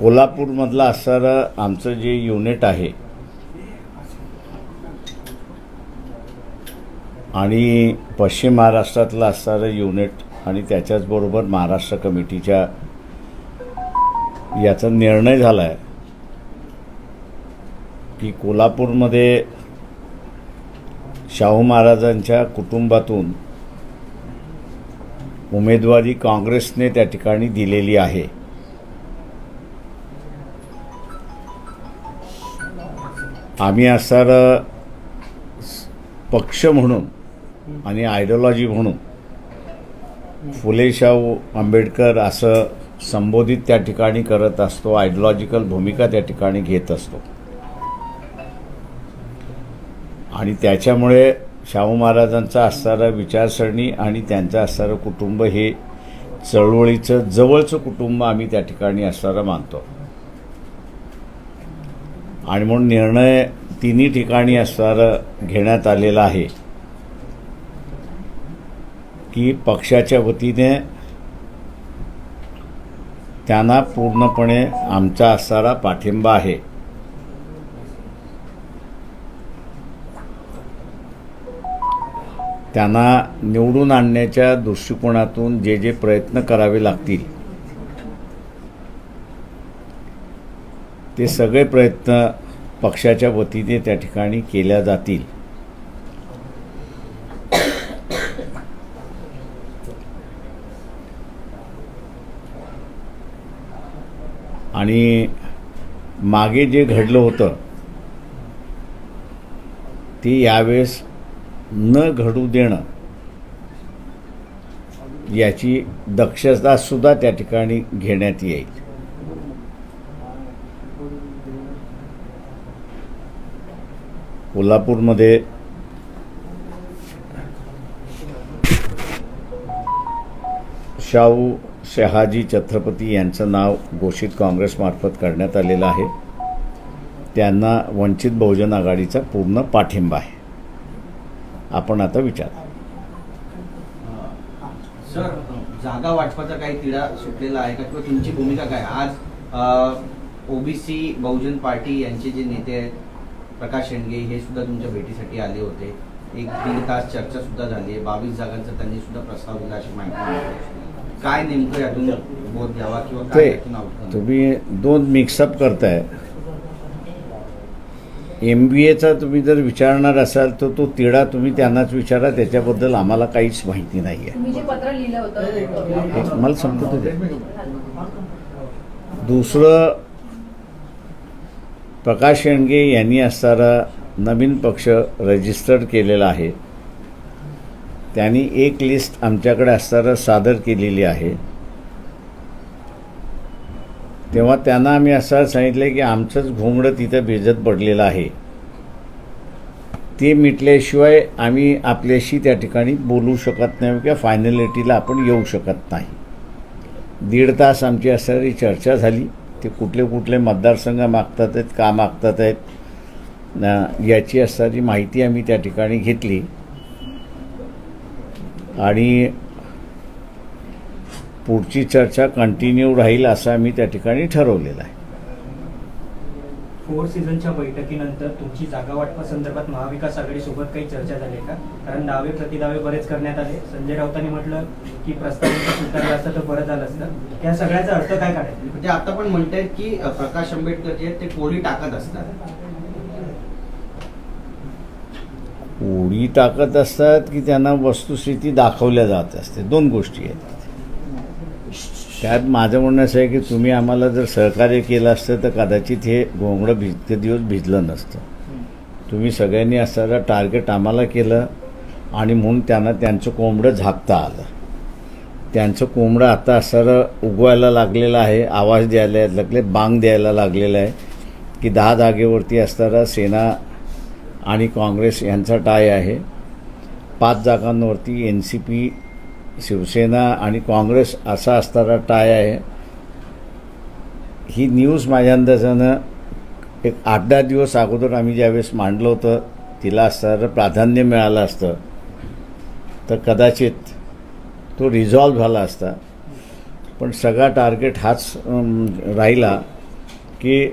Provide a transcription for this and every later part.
कोल्हापूरमधलं असणारं आमचं जे युनिट आहे. आणि पश्चिम महाराष्ट्रातलं असणारं युनिट आणि त्याच्याचबरोबर महाराष्ट्र कमिटीच्या याचा निर्णय झाला आहे की कोल्हापूरमध्ये शाहू महाराजांच्या कुटुंबातून उमेदवारी काँग्रेसने त्या ठिकाणी दिलेली आहे. आम्ही असणारं पक्ष म्हणून आणि आयडिओलॉजी म्हणून. फुले शाहू आंबेडकर असं संबोधित त्या ठिकाणी करत असतो आयडिओलॉजिकल भूमिका त्या ठिकाणी घेत असतो. आणि त्याच्यामुळे शाहू महाराजांचा असणारा विचारसरणी आणि त्यांचं असणारं कुटुंब हे चळवळीचं जवळचं कुटुंब आम्ही त्या ठिकाणी असणारं मानतो. आणि म्हणून निर्णय तिन्ही ठिकाणी असणारं घेण्यात आलेला आहे. की पक्षाच्या वतीने त्यांना पूर्णपणे आमचा असणारा पाठिंबा आहे. त्यांना निवडून आणण्याच्या दृष्टिकोनातून जे जे प्रयत्न करावे लागतील ते सगळे प्रयत्न पक्षाच्या वतीने त्या ठिकाणी केल्या जातील. आणि मागे जे घडलं होतं ते यावेळेस न घडू देणं याची दक्षतासुद्धा त्या ठिकाणी घेण्यात येईल. कोल्हापूरमध्ये शाहू शहाजी छत्रपती यांचं नाव घोषित काँग्रेसमार्फत करण्यात आलेलं आहे. त्यांना वंचित बहुजन आघाडीचा पूर्ण पाठिंबा आहे. आपण आता विचार. सर जागा वाटपाचा काही तिढा सुटलेला आहे का? किंवा तुमची भूमिका काय? आज ओबीसी बहुजन पार्टी यांचे जे नेते आहेत प्रकाश शेंडगे हे सुद्धा तुमच्या भेटीसाठी आले होते. एक दीड तास चर्चा सुद्धा झाली आहे. बावीस जागांचा त्यांनी सुद्धा प्रस्ताव दिला अशी माहिती काय नेमकं यातून बोध द्यावा किंवा काय? तुम्ही दोन मिक्सअप करताय. एम बी एचा तुम्ही जर विचारणार असाल तर तो तिढा तुम्ही त्यांनाच विचारा. त्याच्याबद्दल आम्हाला काहीच माहिती नाही आहे तुम्ही जे पत्र लिहिलं होतं. एक मला संपत दे. दुसरं प्रकाश शेंडगे यांनी असणारा नवीन पक्ष रजिस्टर्ड केलेला आहे. त्यांनी एक लिस्ट आमच्याकडे असताना सादर केलेली आहे. तेव्हा त्यांना आम्ही असं सांगितलं की आमचंच घोंगडं तिथं भिजत पडलेलं आहे. ते मिटल्याशिवाय आम्ही आपल्याशी त्या ठिकाणी बोलू शकत नाही किंवा फायनलिटीला आपण येऊ शकत नाही. दीड तास आमची असणारी चर्चा झाली. ते कुठले कुठले मतदारसंघ मागतात आहेत का मागतात आहेत याची असणारी माहिती आम्ही त्या ठिकाणी घेतली. आणि पुढची चर्चा कंटिन्यू राहील असं आम्ही त्या ठिकाणी ठरवलेलं आहे. फोर सीझनच्या बैठकीनंतर तुमची जागा वाटपा संदर्भात महाविकास आघाडी सोबत काही चर्चा झाली आहे का? कारण दावे प्रतिदावे बरेच करण्यात आले. संजय राऊतांनी म्हटलं की प्रस्तावित स्वीकारलं असतं तर बरं झालं असतं. त्या सगळ्याचा अर्थ काय काढायचा? म्हणजे आता पण म्हणतायत की प्रकाश आंबेडकर जे आहेत ते कोळी टाकत असतात. उडी टाकत असतात की त्यांना वस्तुस्थिती दाखवल्या जात असते. दोन गोष्टी आहेत. त्यात माझं म्हणणं असं आहे की तुम्ही आम्हाला जर सहकार्य केलं असतं तर कदाचित हे घोंगडं भिजते दिवस भिजलं नसतं. तुम्ही सगळ्यांनी असणारा टार्गेट आम्हाला केलं आणि म्हणून त्यांना त्यांचं कोंबडं झाकता आलं. त्यांचं कोंबडं आता असणारं उगवायला लागलेलं आहे आवाज द्यायला लागले बांग द्यायला लागलेलं आहे की दहा जागेवरती असणारा सेना आणि काँग्रेस यांचा टाय आहे. पाच जागांवरती एन सी पी शिवसेना आणि काँग्रेस असा असणारा टाय आहे. ही न्यूज माझ्या अंदाजानं एक आठ दहा दिवस अगोदर आम्ही ज्यावेळेस मांडलं होतं तिला असणारं प्राधान्य मिळालं असतं. तर कदाचित तो रिझॉल्व झाला असता. पण सगळा टार्गेट हाच राहिला की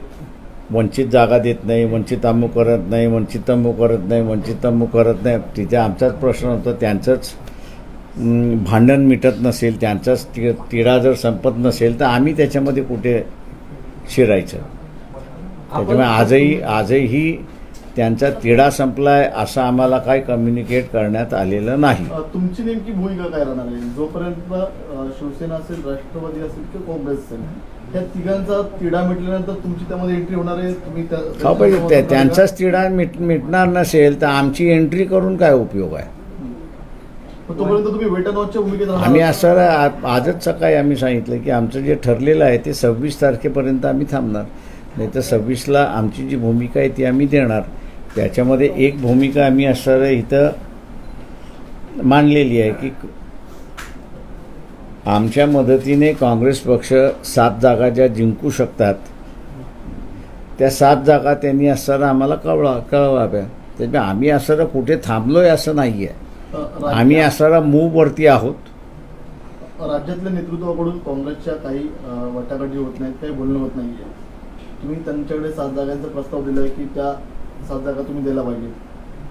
वंचित जागा देत नाही वंचित अमुक करत नाही वंचित अमुक करत नाही वंचित अमुक करत नाही. तिथे आमचाच प्रश्न होता त्यांचंच भांडण मिटत नसेल त्यांचाच ति तिढा जर संपत नसेल तर आम्ही त्याच्यामध्ये कुठे शिरायचं? त्याच्यामुळे आजही आजही त्यांचा तिढा संपलाय असं आम्हाला काही कम्युनिकेट करण्यात आलेलं नाही. तुमची नेमकी भूमिका काय राहणार आहे? जोपर्यंत शिवसेना असेल राष्ट्रवादी असेल किंवा काँग्रेस असेल या तिघांचा तिढा मिटल्यानंतर तुमची त्यामध्ये एंट्री होणार आहे? तुम्ही त्या- त्या-? त्यांचाच तिढा मिट मिटणार नसेल तर आमची एंट्री करून काय उपयोग आहे? तोपर्यंत तुम्ही वेट अँड वॉचच्या भूमिकेत राहणार आम्ही? असं आजच सकाळी आम्ही सांगितलं की आमचं जे ठरलेलं आहे ते सव्वीस तारखेपर्यंत आम्ही थांबणार. नाही तर सव्वीसला आमची जी भूमिका आहे ती आम्ही देणार. त्याच्यामध्ये एक भूमिका आम्ही असं इथं मांडलेली आहे की आमच्या मदतीने काँग्रेस पक्ष सात जागा ज्या जिंकू शकतात त्या सात जागा त्यांनी असताना आम्हाला कळवा कळवाव्या. त्यामुळे आम्ही असं कुठे थांबलोय असं नाही आहे आम्ही असणारा मूववरती आहोत. राज्यातल्या नेतृत्वाकडून काँग्रेसच्या काही वाटाघाटी होत नाहीत काही बोलणं होत नाहीये. तुम्ही त्यांच्याकडे सात जागांचा प्रस्ताव दिलाय की त्या सात जागा तुम्ही द्यायला पाहिजे.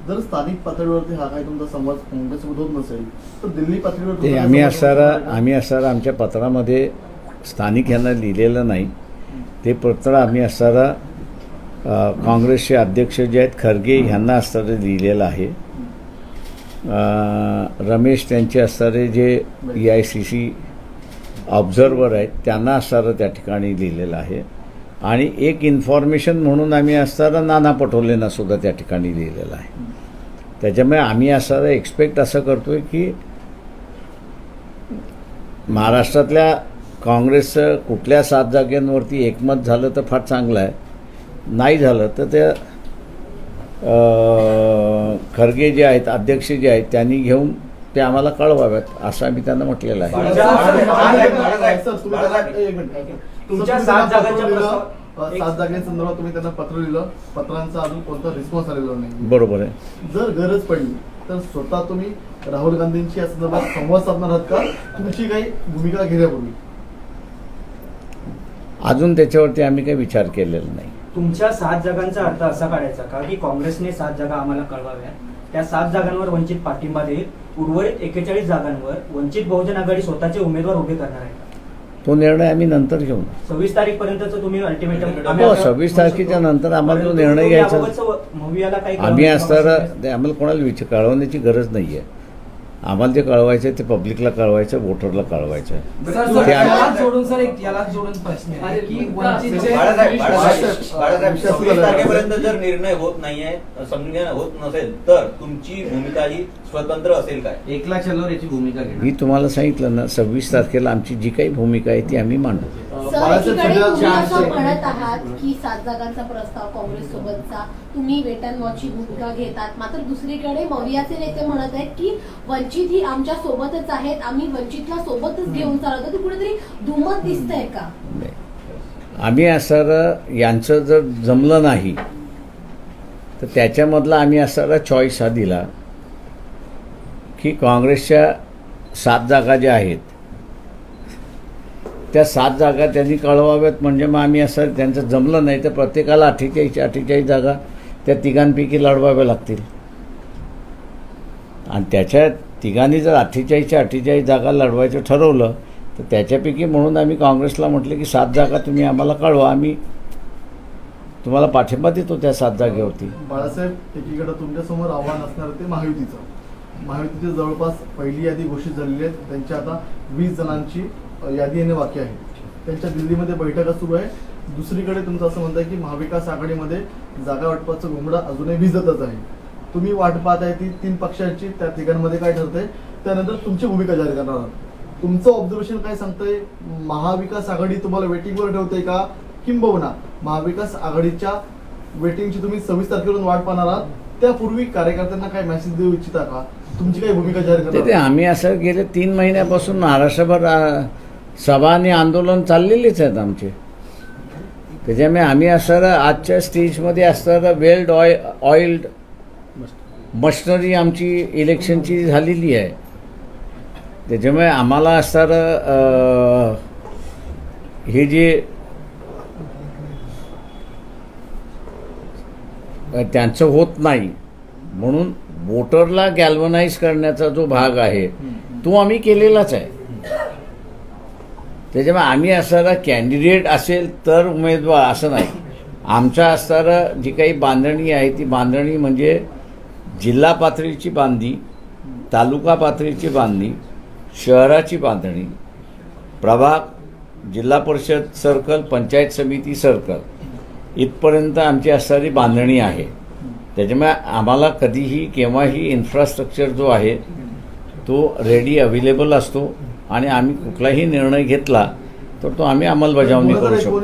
जर स्थानिक पातळीवरती हा काही तुमचा संवाद काँग्रेससोबत होत नसेल तर दिल्ली पातळीवर आम्ही असणारा आहे? आम्ही असणारा आमच्या पत्रामध्ये स्थानिक यांना लिहिलेलं नाही. ते पत्र आम्ही असणारा काँग्रेसचे अध्यक्ष जे आहेत खरगे ह्यांना असणारे लिहिलेलं आहे. रमेश त्यांचे असणारे जे E I C C observer आहेत त्यांना असणारं त्या ठिकाणी लिहिलेलं आहे. आणि एक इन्फॉर्मेशन म्हणून आम्ही असताना नाना पटोलेंना सुद्धा त्या ठिकाणी लिहिलेलं आहे. त्याच्यामुळे आम्ही असणारं एक्सपेक्ट असं करतोय की महाराष्ट्रातल्या काँग्रेसचं कुठल्या सात जागेंवरती एकमत झालं तर फार चांगलं आहे. नाही झालं तर त्या खरगे जे आहेत अध्यक्ष जे आहेत त्यांनी घेऊन ते आम्हाला कळवाव्यात असं आम्ही त्यांना म्हटलेलं आहे. सात जागांसंदर्भात तुम्ही त्यांना पत्र लिहिलं. पत्रांचा अजून कोणता रिस्पॉन्स आलेला नाही. बरोबर आहे. जर गरज पडली तर स्वतः तुम्ही राहुल गांधींची या संदर्भात संवाद साधणार आहात का? तुमची काही भूमिका घेण्यापूर्वी? अजून त्याच्यावरती आम्ही काही विचार केलेला नाही. तुमच्या सात जागांचा अर्थ असा काढायचा का की काँग्रेसने सात जागा आम्हाला कळवाव्या? त्या सात जागांवर वंचित पाठिंबा देईल. उर्वरित एकेचाळीस जागांवर वंचित बहुजन आघाडी स्वतःचे उमेदवार उभे करणार आहे? तो निर्णय आम्ही नंतर घेऊ सव्वीस तारीख पर्यंतच तुम्ही अल्टिमेटम हो सव्वीस तारखेच्या नंतर आम्हाला तो निर्णय घ्यायचा. आम्ही असताना आम्हाला कोणाला विचार कळवण्याची गरज नाही आहे आम्हाला जे कळवायचं आहे ते पब्लिकला कळवायचं वोटरला कळवायचं आहे. सर ते सर आम्ही- यालाच जोडून सर एक यालाच जोडून प्रश्न आहे की वंचितचे बाळासाहेब बाळासाहेब बाळासाहेब, बाळासाहेब विषय सव्वीस सुरू झाला. तारखेपर्यंत जर निर्णय होत नाहीये समन्वय होत नसेल तर तुमची भूमिका ही स्वतंत्र असेल काय? एकला चलोर याची भूमिका मी तुम्हाला सांगितलं ना सव्वीस तारखेला आमची जी काही भूमिका आहे ती आम्ही मांडू. म्हणत आहात की सात जागांचा प्रस्ताव काँग्रेस सोबतचा तुम्ही वेट अँड वॉचची भूमिका घेतात. मात्र दुसरीकडे मवियाचे नेते म्हणत आहेत की वंचित ही आमच्या सोबतच आहेत. आम्ही वंचितला सोबतच घेऊन चालवतो ते कुठेतरी दुमत दिसतंय का. आम्ही असं यांचं जर जमलं नाही तर त्याच्यामधला आम्ही असारा चॉईस हा दिला की काँग्रेसच्या सात जागा ज्या आहेत त्या सात जागा त्यांनी कळवाव्यात. म्हणजे मग आम्ही असं त्यांचं जमलं नाही तर प्रत्येकाला अठ्ठेचाळीस अठ्ठेचाळीस जागा त्या तिघांपैकी लढवाव्या लागतील. आणि त्याच्या तिघांनी जर अठ्ठेचाळीसच्या अठ्ठेचाळीस जागा लढवायचं ठरवलं तर त्याच्यापैकी म्हणून आम्ही काँग्रेसला म्हटलं की सात जागा तुम्ही आम्हाला कळवा. आम्ही तुम्हाला पाठिंबा देतो त्या सात जागेवरती. बाळासाहेब एकीकडे तुमच्यासमोर आव्हान असणार ते महायुतीचं. महायुतीची जवळपास पहिली यादी घोषित झालेली आहे. त्यांच्या आता वीस जणांची यादी येणे बाकी आहे. त्यांच्या दिल्लीमध्ये बैठका सुरू आहे. दुसरीकडे तुमचं असं म्हणतं की महाविकास आघाडीमध्ये जागा वाटपाचं घुमडा अजूनही भिजतच आहे. तुम्ही वाट पाहत आहे ती तीन पक्षांची त्या तिघांमध्ये काय ठरतंय? त्यानंतर तुमची भूमिका जाहीर करणार आहात. तुमचं ऑब्झर्वेशन काय सांगतंय? महाविकास आघाडी तुम्हाला वेटिंगवर ठेवते का? किंबहुना महाविकास आघाडीच्या वेटिंगची तुम्ही सव्वीस तारखेवरून वाट पाहणार आहात. त्यापूर्वी कार्यकर्त्यांना काय मेसेज देऊ इच्छिता का? तुमची काही भूमिका जाहीर ते ते करणार आम्ही असं गेले तीन महिन्यापासून महाराष्ट्रभर सभा आणि आंदोलन चाललेलीच आहेत आमचे. त्याच्यामुळे आम्ही असं आजच्या स्टेजमध्ये असणारं वेल्ड ऑइ ऑइल्ड मशनरी आमची इलेक्शनची झालेली आहे. त्याच्यामुळे आम्हाला असणारं हे जे त्यांचं होत नाही. म्हणून वोटरला गॅल्वनाइज करण्याचा जो भाग आहे तो आम्ही केलेलाच आहे. त्याच्यामुळे आम्ही असणारा कॅन्डिडेट असेल तर उमेदवार असं नाही. आमच्या असणारा जी काही बांधणी आहे ती बांधणी म्हणजे जिल्हा पातळीची बांधणी तालुका पातळीची बांधणी शहराची बांधणी प्रभाग जिल्हा परिषद सर्कल पंचायत समिती सर्कल इथपर्यंत आमची असणारी बांधणी आहे. त्याच्यामुळे आम्हाला कधीही केव्हाही इन्फ्रास्ट्रक्चर जो आहे तो रेडी अवेलेबल असतो. आणि आम्ही कुठलाही निर्णय घेतला तर तो आम्ही अंमलबजावणी करू शकतो.